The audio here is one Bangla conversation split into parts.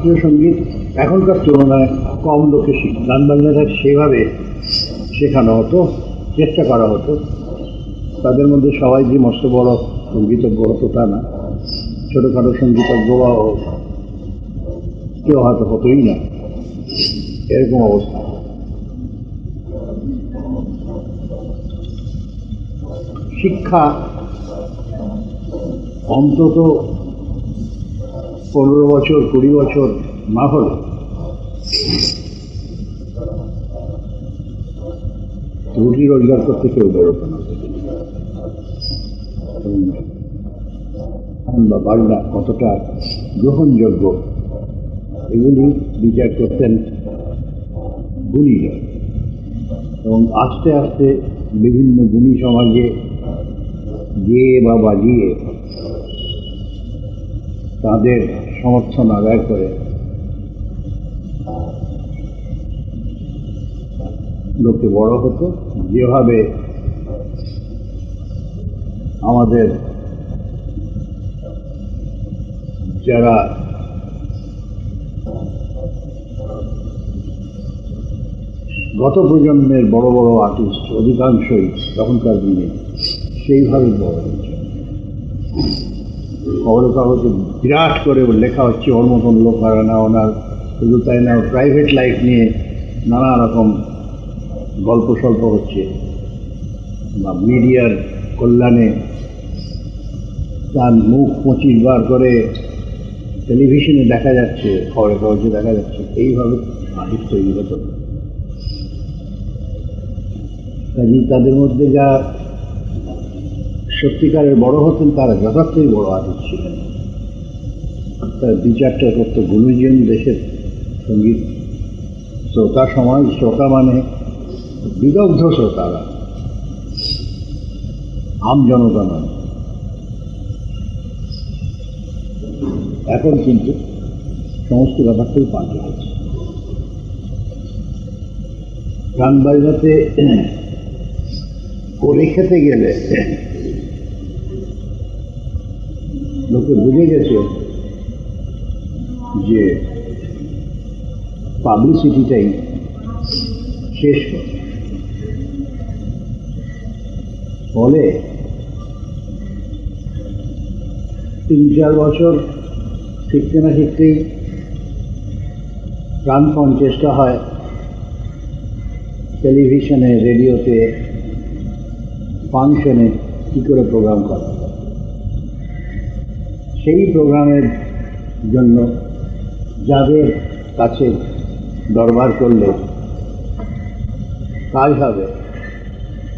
শাস্ত্রীয় সংগীত এখনকার তুলনায় কম লোকে গান বাজনাটা সেভাবে শেখানো হতো, চেষ্টা করা হতো। তাদের মধ্যে সবাই যে মস্ত বড় সঙ্গীতজ্ঞ হতো তা না। ছোটোখাটো সঙ্গীতজ্ঞ বা কেউ হয়তো হতোই না। এরকম অবস্থা। শিক্ষা অন্তত পনেরো বছর, কুড়ি বছর না হলে। রুটি রোজগার করতে কেউ বেরোতো না। এবং বা বাজনা কতটা গ্রহণযোগ্য, এগুলি বিচার করতেন গুণীরা এবং আস্তে আস্তে বিভিন্ন গুণী সমাজে গিয়ে বা বাজিয়ে তাদের সমর্থন আদায় করে। লোকে বড় হতো। যেভাবে আমাদের যারা গত প্রজন্মের বড় বড় আর্টিস্ট অধিকাংশই তখনকার দিনে সেইভাবে বড় হয়েছে। খবরের কাগজে বিরাট করে লেখা হচ্ছে, ওর মতন লোক হারা না ওনার। শুধু তাই না প্রাইভেট লাইফ নিয়ে নানা রকম গল্প সল্প হচ্ছে। বা মিডিয়ার কল্যাণে তার মুখ পঁচিশ বার করে টেলিভিশনে দেখা যাচ্ছে খবরের কাগজে দেখা যাচ্ছে। এইভাবে আর্টিস্ট তৈরি হতো। তাদের মধ্যে যা সত্যিকারের বড় হতেন তারা যথার্থই বড় আর্টিস্ট ছিলেন। তার বিচারটা করত গুণীজন দেশের সংগীত শ্রোতা সমাজ, শ্রোতা মানে বিদগ্ধ শ্রোতারা। আম জনতা নয়। এখন কিন্তু সমস্ত ব্যাপারটাই পাল্টে গেছে। গান বাজনাতে করে খেতে গেলে লোকে বুঝে গেছে যে পাবলিসিটিটাই শেষ ফলে তিন চার বছর শিখতে না শিখতেই প্রাণপণ চেষ্টা হয় টেলিভিশনে, রেডিওতে, ফাংশনে কী করে প্রোগ্রাম করা? সেই প্রোগ্রামের জন্য যাদের কাছে দরবার করলে কাজ হবে,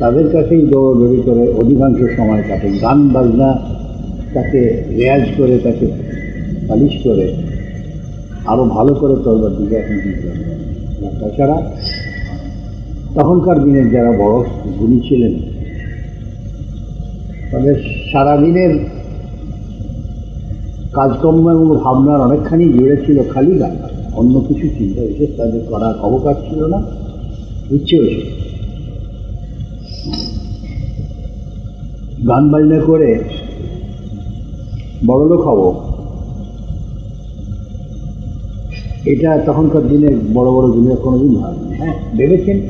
তাদের কাছেই দৌড়দৌড়ি করে অধিকাংশ সময় কাটে গান বাজনা তাকে রেয়াজ করে, তাকে পালিশ করে আরও ভালো করে তোলবার দিকে এখন কিন্তু তাছাড়া তখনকার দিনের যারা বড় গুণী ছিলেন, তাদের সারাদিনের কাজকর্ম এবং ভাবনার অনেকখানি জুড়ে ছিল খালি গান। অন্য কিছু চিন্তা বিশেষ তাদের করার অবকাশ ছিল না। ইচ্ছেও ছিল গান বাজনা করে বড়লোক হব। এটা তখনকার দিনে বড় বড় দিনের কোনো দিন ভাবেনি। হ্যাঁ ভেবেছেন?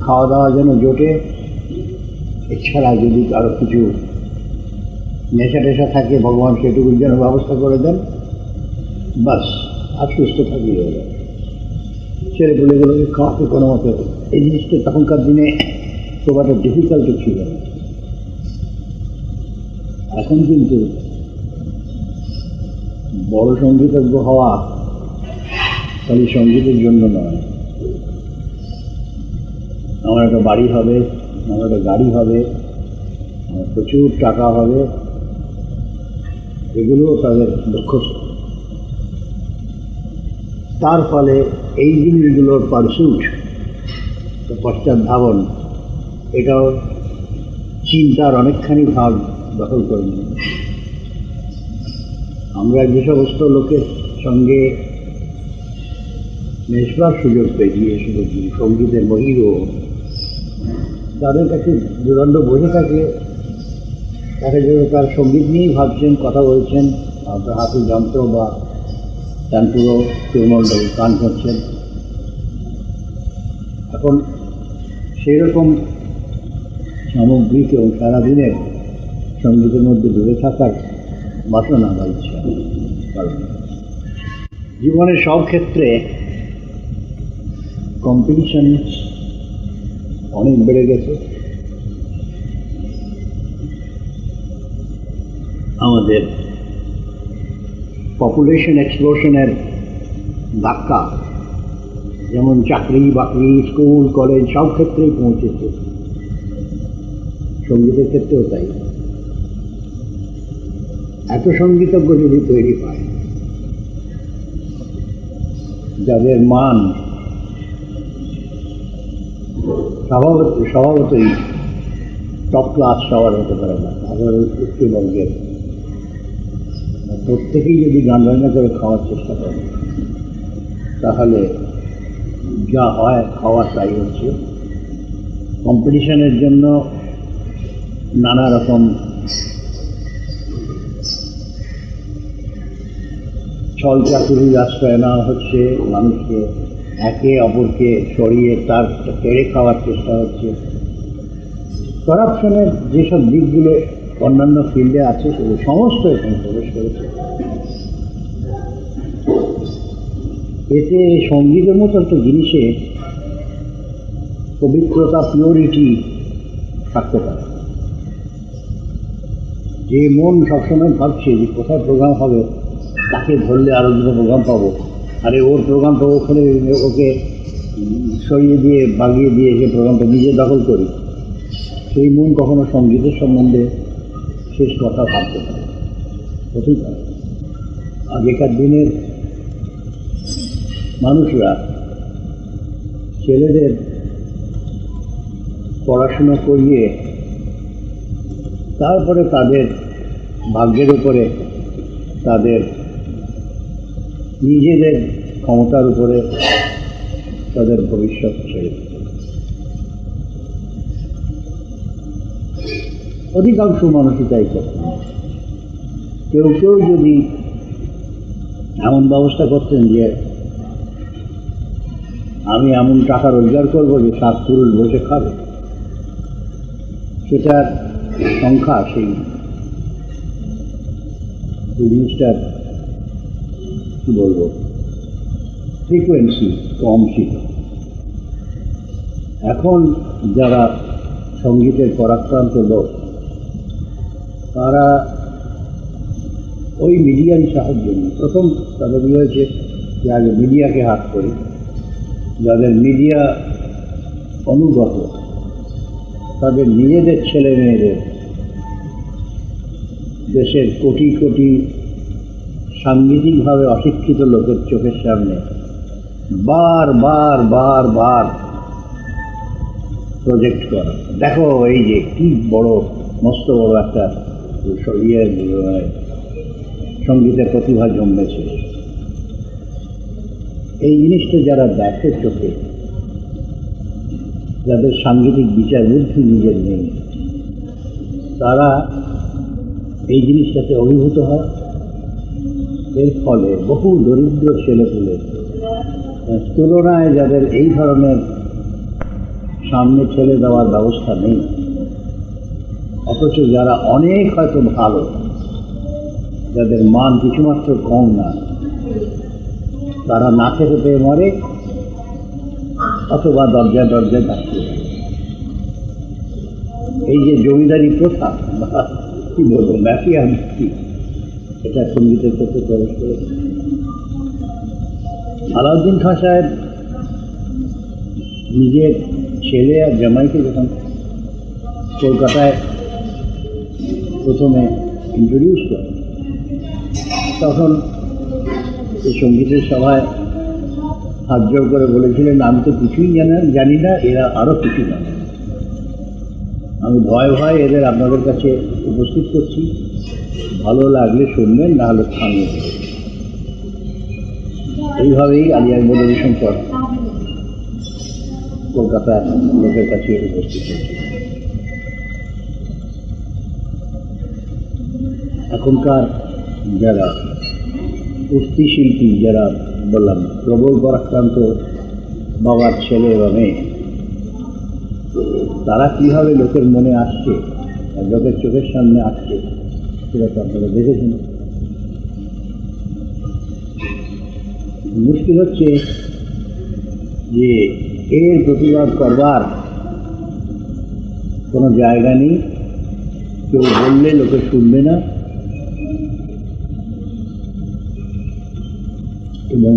খাওয়া দাওয়া যেন জোটে। এছাড়া যদি কারও কিছু নেশা টেশা থাকে, ভগবান সেটুকুর যেন ব্যবস্থা করে দেন। বাস, আর সুস্থ থাকি যাবে ছেলে পুলেগুলোকে খাওয়াতে কোনো মতে এই জিনিসটা তখনকার দিনে খুব একটা ডিফিকাল্ট ছিল এখন কিন্তু বড় সঙ্গীতজ্ঞ হওয়া খালি সঙ্গীতের জন্য নয়। আমার একটা বাড়ি হবে, আমার একটা গাড়ি হবে, আমার প্রচুর টাকা হবে। এগুলোও তাদের লক্ষ্য তার ফলে এই জিনিসগুলোর পারসুট পশ্চাৎ ধাবন এটাও চিন্তার অনেকখানি ভাগ দখল করে নিল। আমরা যে সমস্ত লোকের সঙ্গে মেশবার সুযোগ পেয়েছি এ সুযোগ সঙ্গীতের বহিরও, তাদের কাছে দুদণ্ড বসে থাকলে যেন তার সংগীত নিয়েই ভাবছেন, কথা বলছেন আপনার হাতে যন্ত্র বা গান পুরো সুরমণ্ডল গান করছেন এখন সেই রকম সামগ্রিক এবং সারাদিনের সঙ্গীতের মধ্যে ডুবে থাকার বাসনা বা ইচ্ছা। কারণ জীবনের সব ক্ষেত্রে কম্পিটিশন অনেক বেড়ে গেছে। আমাদের পপুলেশন এক্সপ্লোশনের ধাক্কা, যেমন চাকরি, বাকরি, স্কুল কলেজ সব ক্ষেত্রেই পৌঁছেছে। সঙ্গীতের ক্ষেত্রেও তাই। এত সঙ্গীতজ্ঞ যদি তৈরি হয়, যাদের মান স্বভাবত, স্বভাবতই টপ ক্লাস সবার হতে পারে না। আবার উচ্চবর্গের প্রত্যেকেই যদি গান বাজনা করে খাওয়ার চেষ্টা করে, তাহলে যা হয় খাওয়া তাই হচ্ছে। কম্পিটিশনের জন্য নানা রকম ছল চাকুরির আশ্রয় নেওয়া হচ্ছে, মানুষকে একে অপরকে সরিয়ে তার কেড়ে খাওয়ার চেষ্টা হচ্ছে। করাপশনের যেসব দিকগুলো অন্যান্য ফিল্ডে আছে, সেগুলো সমস্ত এখানে প্রবেশ করেছে। এতে সঙ্গীতের মতো একটা জিনিসে পবিত্রতা পিওরিটি থাকতে পারে। যে মন সবসময় ভাবছে যে কোথায় প্রোগ্রাম হবে, তাকে ধরলে আরও দুটো প্রোগ্রাম পাবো। আরে ওর প্রোগ্রাম পাবো ওখানে ওকে সরিয়ে দিয়ে, বাগিয়ে দিয়ে সে প্রোগ্রামটা নিজে দখল করি। সেই মন কখনো সঙ্গীতের সম্বন্ধে শেষ কথা ভাবতে পারে। আগেকার দিনের মানুষরা ছেলেদের পড়াশুনো করিয়ে তারপরে তাদের ভাগ্যের উপরে তাদের নিজেদের ক্ষমতার উপরে তাদের ভবিষ্যৎ ছেড়ে অধিকাংশ মানুষই তাই করতেন কেউ কেউ যদি এমন ব্যবস্থা করতেন যে, আমি এমন টাকা রোজগার করব যে সাত পুরুষ বসে খাবে। সেটার সংখ্যা সেই জিনিসটার, কী বলব ফ্রিকোয়েন্সি কম ছিল। এখন যারা সঙ্গীতের পরাক্রান্ত লোক তারা ওই মিডিয়ারই সাহায্য নিয়ে, প্রথম তাদের ইয়ে হয়েছে যে আগে মিডিয়াকে হাত করি, যাদের মিডিয়া অনুগত, তাদের নিজেদের ছেলে মেয়েদের দেশের কোটি কোটি সাংগীতিকভাবে অশিক্ষিত লোকের চোখের সামনে বার বার বার বার প্রজেক্ট করা। দেখো এই যে কি বড়, মস্ত বড় একটা ইয়ে সঙ্গীতের প্রতিভা জন্মেছে। এই জিনিসটা যারা দেখে চোখে, যাদের সাংগীতিক বিচার বুদ্ধি নিজের নেই, তারা এই জিনিসটাতে অভিভূত হয়। এর ফলে বহু দরিদ্র ছেলেপুলে তুলনায় যাদের এই ধরনের সামনে ছেলে দেওয়ার ব্যবস্থা নেই অথচ যারা অনেক হয়তো ভালো, যাদের মান কিছুমাত্র কম না, তারা না খেতে পেয়ে মরে অথবা দরজায় দরজায় দাঁড়িয়ে এই যে জমিদারি প্রথা বা কী বলব ম্যাফিয়া মুক্তি এটা সঙ্গীতের ক্ষেত্রে প্রবেশ করেছে। আলাউদ্দিন খাঁ সাহেব নিজের ছেলে আর জামাইকে যখন কলকাতায় প্রথমে ইন্ট্রোডিউস করে। তখন এই সঙ্গীতের সভায় হাত জোর করে বলেছিলেন, আমি তো কিছুই জানি জানি না, এরা আরও কিছু জানে আমি ভয় ভয় এদের আপনাদের কাছে উপস্থিত করছি। ভালো লাগলে শুনবেন, না হলে থামিয়ে দেবেন এইভাবেই আলী আকবর রবিশঙ্কর কলকাতা লোকের কাছে উপস্থিত হয়েছে এখনকার যারা কুস্তি শিল্পী যারা বললাম, প্রবল পরাক্রান্ত বাবার ছেলে বা মেয়ে, তারা কীভাবে লোকের মনে আসছে লোকের চোখের সামনে আসছে, সেটা তো আপনারা দেখেছেন। মুশকিল হচ্ছে যে এর প্রতিবাদ করবার কোনো জায়গা নেই। কেউ বললে লোকে শুনবে না। এবং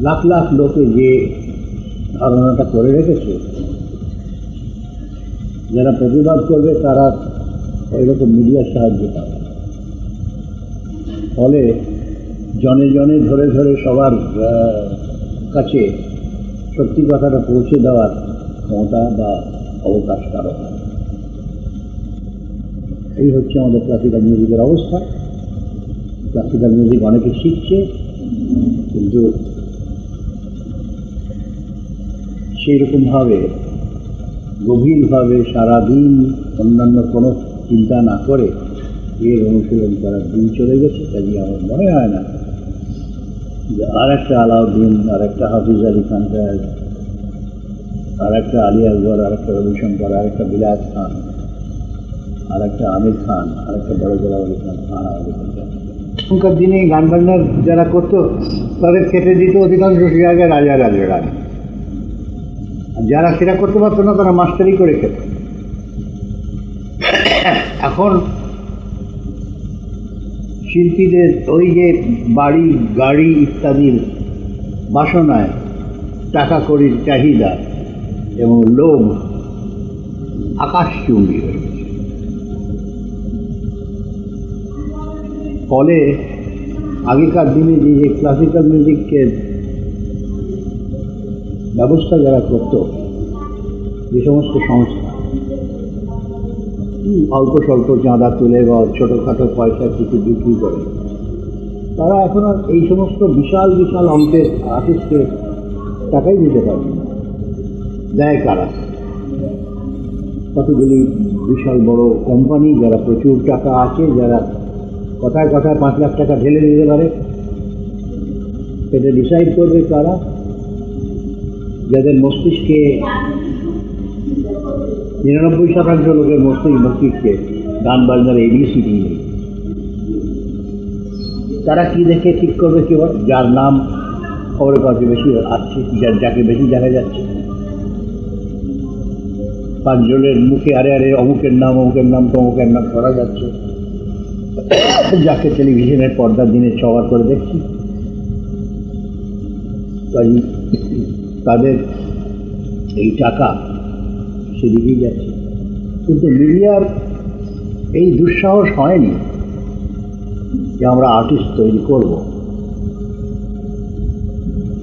লাখ লাখ লোকে যে ধারণাটা করে রেখেছে, যারা প্রতিবাদ করবে তারা ওই রকম মিডিয়ার সাহায্য পাবে। ফলে জনে জনে ধরে ধরে সবার কাছে সত্যি কথাটা পৌঁছে দেওয়ার ক্ষমতা বা অবকাশ কারও এই হচ্ছে আমাদের ক্লাসিক্যাল মিউজিকের অবস্থা। ক্লাসিক্যাল মিউজিক অনেকে শিখছে। কিন্তু সেই রকমভাবে গভীরভাবে সারাদিন অন্যান্য কোনো চিন্তা না করে এর অনুশীলন করার দিন চলে গেছে কাজে আমার মনে হয় না যে আর একটা আলাউদ্দিন আর একটা হাফিজ আলী খান সাহেব আর একটা আলী আকবর আর একটা রবিশঙ্কর আর একটা বিলাস খান আর একটা আমির খান আর একটা বড় বড় আলী খান আর আমাদের এখনকার দিনে গান বাজনার যারা করতো, তাদের খেতে দিত অধিকাংশ জায়গায় রাজা রাজা যারা সেটা করতে পারতো না, তারা মাস্টারি করে খেত। এখন শিল্পীদের ওই যে বাড়ি, গাড়ি ইত্যাদির বাসনায় টাকা কড়ির চাহিদা এবং লোভ আকাশ আকাশচুম্বী হয়ে ফলে আগেকার দিনে যে যে ক্লাসিক্যাল মিউজিকের ব্যবস্থা যারা করত, যে সমস্ত সংস্থা অল্প স্বল্প চাঁদা তুলে বা ছোটোখাটো পয়সা কিছু বিক্রি করে, তারা এখন আর এই সমস্ত বিশাল বিশাল অঙ্কের আর্টিস্টকে টাকাই দিতে পারবে দেয় কারা? কতগুলি বিশাল বড় কোম্পানি যারা প্রচুর টাকা আছে, যারা কথায় কথায় পাঁচ লাখ টাকা ঢেলে দিতে পারে। সেটা ডিসাইড করবে কারা? যাদের মস্তিষ্কে নিরানব্বই শতাংশ লোকের মস্তিষ্ক মস্তিষ্কে গান বাজনার এবিসিডি নেই। তারা কি দেখে ঠিক করবে কি? যার নাম খবরের কাছে বেশি আসছে, যার যাকে বেশি দেখা যাচ্ছে। পাঁচজনের মুখে আরে আরে অমুকের নাম অমুকের নাম, তমুকের নাম করা যাচ্ছে। যাকে টেলিভিশনের পর্দার দিনে ছবার করে দেখছি। তাদের এই টাকা সেদিকেই যাচ্ছে। কিন্তু মিডিয়ার এই দুঃসাহস হয়নি যে আমরা আর্টিস্ট তৈরি করব।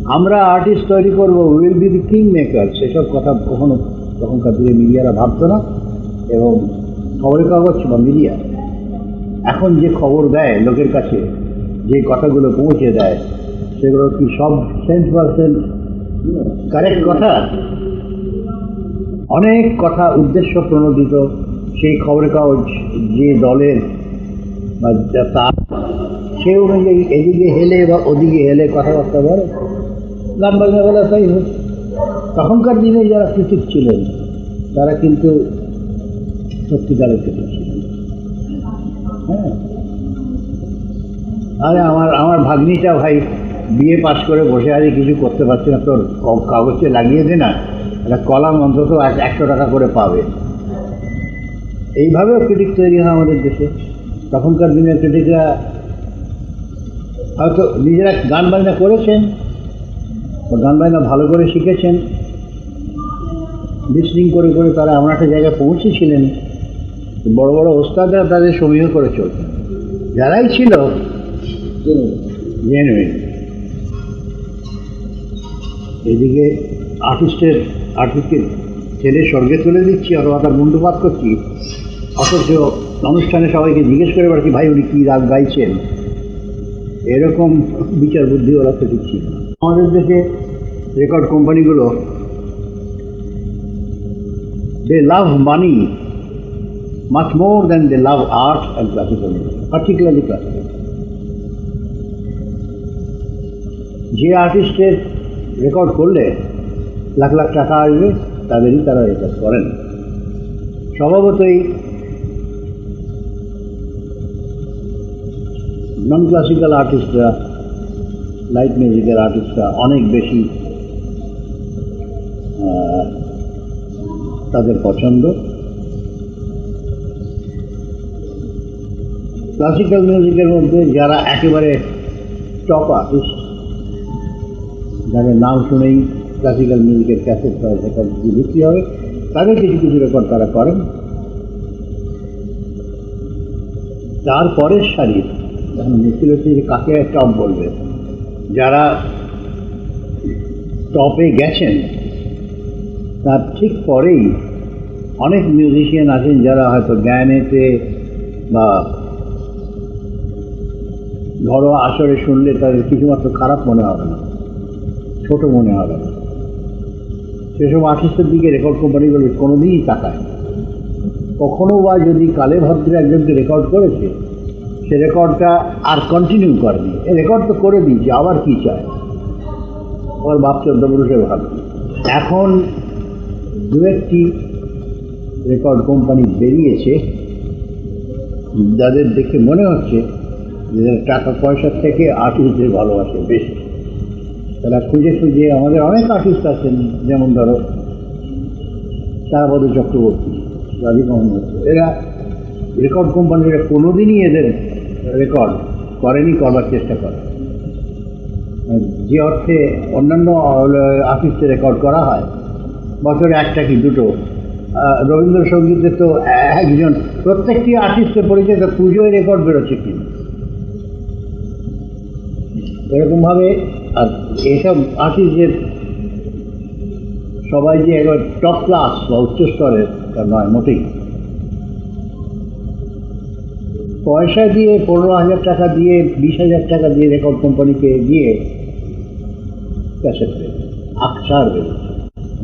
আমরা আর্টিস্ট তৈরি করব will be the king maker সেসব কথা কখনো তখনকার দিনে মিডিয়ারা ভাবতো না। এবং খবরের কাগজ বা মিডিয়া এখন যে খবর দেয় লোকের কাছে, যে কথাগুলো পৌঁছে দেয়, সেগুলো কি সব সেন্ট পার্সেন্ট কারেক্ট কথা? অনেক কথা উদ্দেশ্য প্রণোদিত। সেই খবরের কাগজ যে দলের বা তার সে অনুযায়ী এদিকে হেলে বা ওদিকে হেলে কথাবার্তা বলে। গান বাজনা তাই হোক। তখনকার দিনে যারা ক্রিটিক ছিলেন, তারা কিন্তু সত্যিকারের ক্রিটিক ছিলেন। হ্যাঁ। আরে আমার আমার ভাগ্নিটা ভাই বিয়ে পাশ করে বসে আছে, কিছু করতে পারছে না। তোর কাগজে লাগিয়ে দে না, একটা কলাম অন্তত এক- একশো টাকা করে পাবে। এইভাবেও ক্রিটিক তৈরি হয় আমাদের দেশে। তখনকার দিনের ক্রিটিকরা হয়তো নিজেরা গান বাজনা করেছেন গান বাজনা ভালো করে শিখেছেন। লিসনিং করে করে তারা এমন একটা জায়গায় পৌঁছেছিলেন। বড় বড় ওস্তাদরা তাদের সমীহ করে চলতেন। যারাই ছিল এদিকে আর্টিস্টের আর্টিস্টকে ছেলে স্বর্গে তুলে দিচ্ছি অথবা তার মুন্ডুপাত করছি। অথচ অনুষ্ঠানে সবাইকে জিজ্ঞেস করে বেড়াচ্ছি ভাই, উনি কী রাগ গাইছেন? এরকম বিচার বুদ্ধি ওরা তো ছিল। আমাদের দেশে রেকর্ড কোম্পানিগুলো they love money much more than they love art and classical music particularly classical যে আর্টিস্টের রেকর্ড করলে লাখ লাখ টাকা আসবে, তাদেরই তারা রেকর্ড করেন। স্বভাবতই নন ক্লাসিক্যাল আর্টিস্টরা লাইট মিউজিকের আর্টিস্টরা অনেক বেশি তাদের পছন্দ। ক্লাসিক্যাল মিউজিকের মধ্যে যারা একেবারে টপ আর্টিস্ট যাদের নাম শুনেই ক্লাসিক্যাল মিউজিকের ক্যাসেট হয় রেকর্ড বিক্রি হবে, তাদের কিছু কিছু রেকর্ড তারা করেন। তারপরের সারির মুশকিল হচ্ছে যে কাকে টপ বলবে, যারা টপে গেছেন, তার ঠিক পরেই অনেক মিউজিশিয়ান আছেন যারা হয়তো জ্ঞানেতে বা ঘরোয়া আসরে শুনলে তাদের কিছুমাত্র খারাপ মনে হবে না, ছোট মনে হবে না। সেসব আর্টিস্টের দিকে রেকর্ড কোম্পানিগুলো কোনোদিনই তাকায় কখনো বা যদি কালে ভদ্রে একজনকে রেকর্ড করেছে, সে রেকর্ডটা আর কন্টিনিউ করেনি। এ রেকর্ড তো করে দিয়েছে, আবার কি চায়? ওর বাপ চোদ্দ পুরুষে ভালো এখন দু একটি রেকর্ড কোম্পানি বেরিয়েছে, যাদের দেখে মনে হচ্ছে টাকা পয়সার থেকে আর্টিস্টদের ভালোবাসে বেশি। তারা খুঁজে খুঁজে আমাদের অনেক আর্টিস্ট আছেন, যেমন ধরো তারাপদ চক্রবর্তী রাধিকা মোহাম্মদ এরা রেকর্ড কোম্পানিরা কোনোদিনই এদের রেকর্ড করেনি, করবার চেষ্টা করে। যে অর্থে অন্যান্য আর্টিস্টের রেকর্ড করা হয়, বছরে একটা কি দুটো। রবীন্দ্রসঙ্গীতে তো একজন, প্রত্যেকটি আর্টিস্টের পরিচয় পুজোয় রেকর্ড বেরোচ্ছে কিন্তু এরকমভাবে আর এইসব আর্টিস্টদের সবাই যে একবার টপ ক্লাস বা উচ্চ স্তরের, তা নয়, মোটেই। পয়সা দিয়ে পনেরো হাজার টাকা দিয়ে, বিশ হাজার টাকা দিয়ে রেকর্ড কোম্পানিকে দিয়ে ক্যাসেট আকসার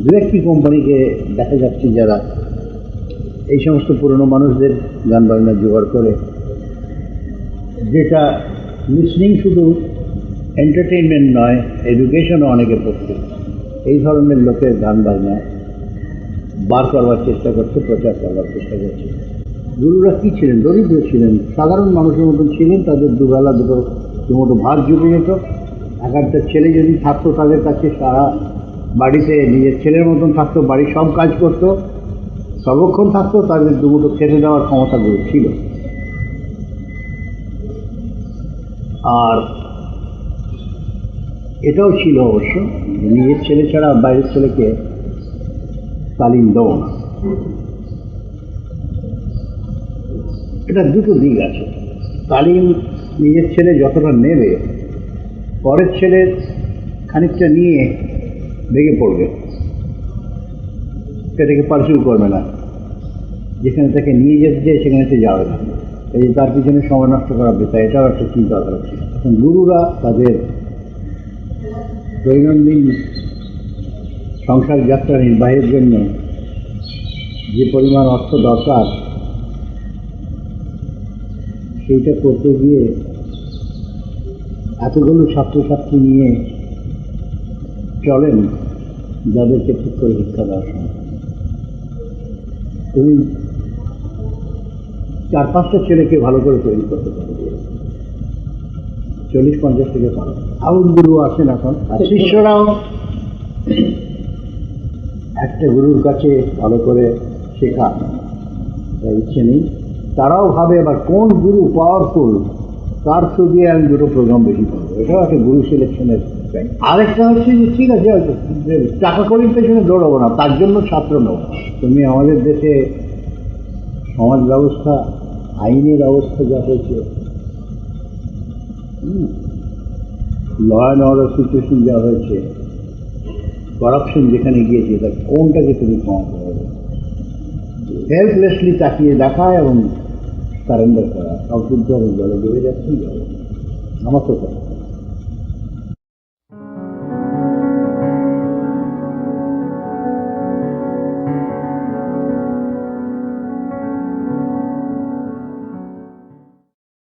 দু একটি কোম্পানিকে দেখা যাচ্ছে যারা এই সমস্ত পুরনো মানুষদের গান বাজনা জোগাড় করে, যেটা লিসনিং শুধু এন্টারটেইনমেন্ট নয় এডুকেশনও অনেকে পড়ছে এই ধরনের লোকের গান বাজনা বার করবার চেষ্টা করছে, প্রচার করবার চেষ্টা করছে। গুরুরা কী ছিলেন? দরিদ্র ছিলেন। সাধারণ মানুষের মতন ছিলেন, তাদের দুবেলা দুটো দুমোটো ভাত জুটে যেত। এক একটা ছেলে যদি থাকতো তাদের কাছে, সারা বাড়িতে নিজের ছেলের মতন থাকতো, বাড়ির সব কাজ করতো, সর্বক্ষণ থাকতো, তাদের দুমুটো খেতে দেওয়ার ক্ষমতাগুলো ছিল। আর এটাও ছিল অবশ্য। নিজের ছেলে ছাড়া বাইরের ছেলেকে তালিম দেবো না। এটা দুটো দিক আছে। তালিম নিজের ছেলে যতটা নেবে, পরের ছেলে খানিকটা নিয়ে ভেঙে পড়বে। সেটাকে পার্সিউ করবে না। যেখানে তাকে নিয়ে যেতে চাই সেখানে সে যাবে না। এই তার পিছনে সময় নষ্ট করা বেতা এটাও একটা চিন্তা করা ছিল। এখন গুরুরা তাদের দৈনন্দিন সংসার যাত্রা নির্বাহের জন্য যে পরিমাণ অর্থ দরকার, সেইটা করতে গিয়ে এতগুলো ছাত্রছাত্রী নিয়ে চলেন যাদেরকে ঠিক করে শিক্ষা দেওয়া তুমি চার পাঁচটা ছেলেকে ভালো করে তৈরি করতে পারবে চল্লিশ পঞ্চাশ থেকে পারো। আউট গুরু আসেন এখন। আর শিষ্যরাও একটা গুরুর কাছে ভালো করে শেখা। ইচ্ছে নেই। তারাও ভাবে আবার কোন গুরু পাওয়ারফুল তার থ্রু দিয়ে আমি দুটো প্রোগ্রাম বেশি করব। এটাও একটা গুরু সিলেকশনের আরেকটা হচ্ছে যে ঠিক আছে যে টাকা করির পেছনে দৌড়াবো না তার জন্য ছাত্র নেব। তুমি আমাদের দেশে সমাজ ব্যবস্থা আইনের অবস্থা যা হয়েছে ল অ্যান্ড অর্ডার সিচুয়েশন যা হয়েছে করাপশন যেখানে গিয়েছে তার কোনটাকে তুমি কমাতে হবে হেল্পলেসলি তাকিয়ে দেখা এবং সারেন্ডার করা। সব শুদ্ধ হবে জলে ডুবে যাচ্ছি। যাব আমার তো কথা।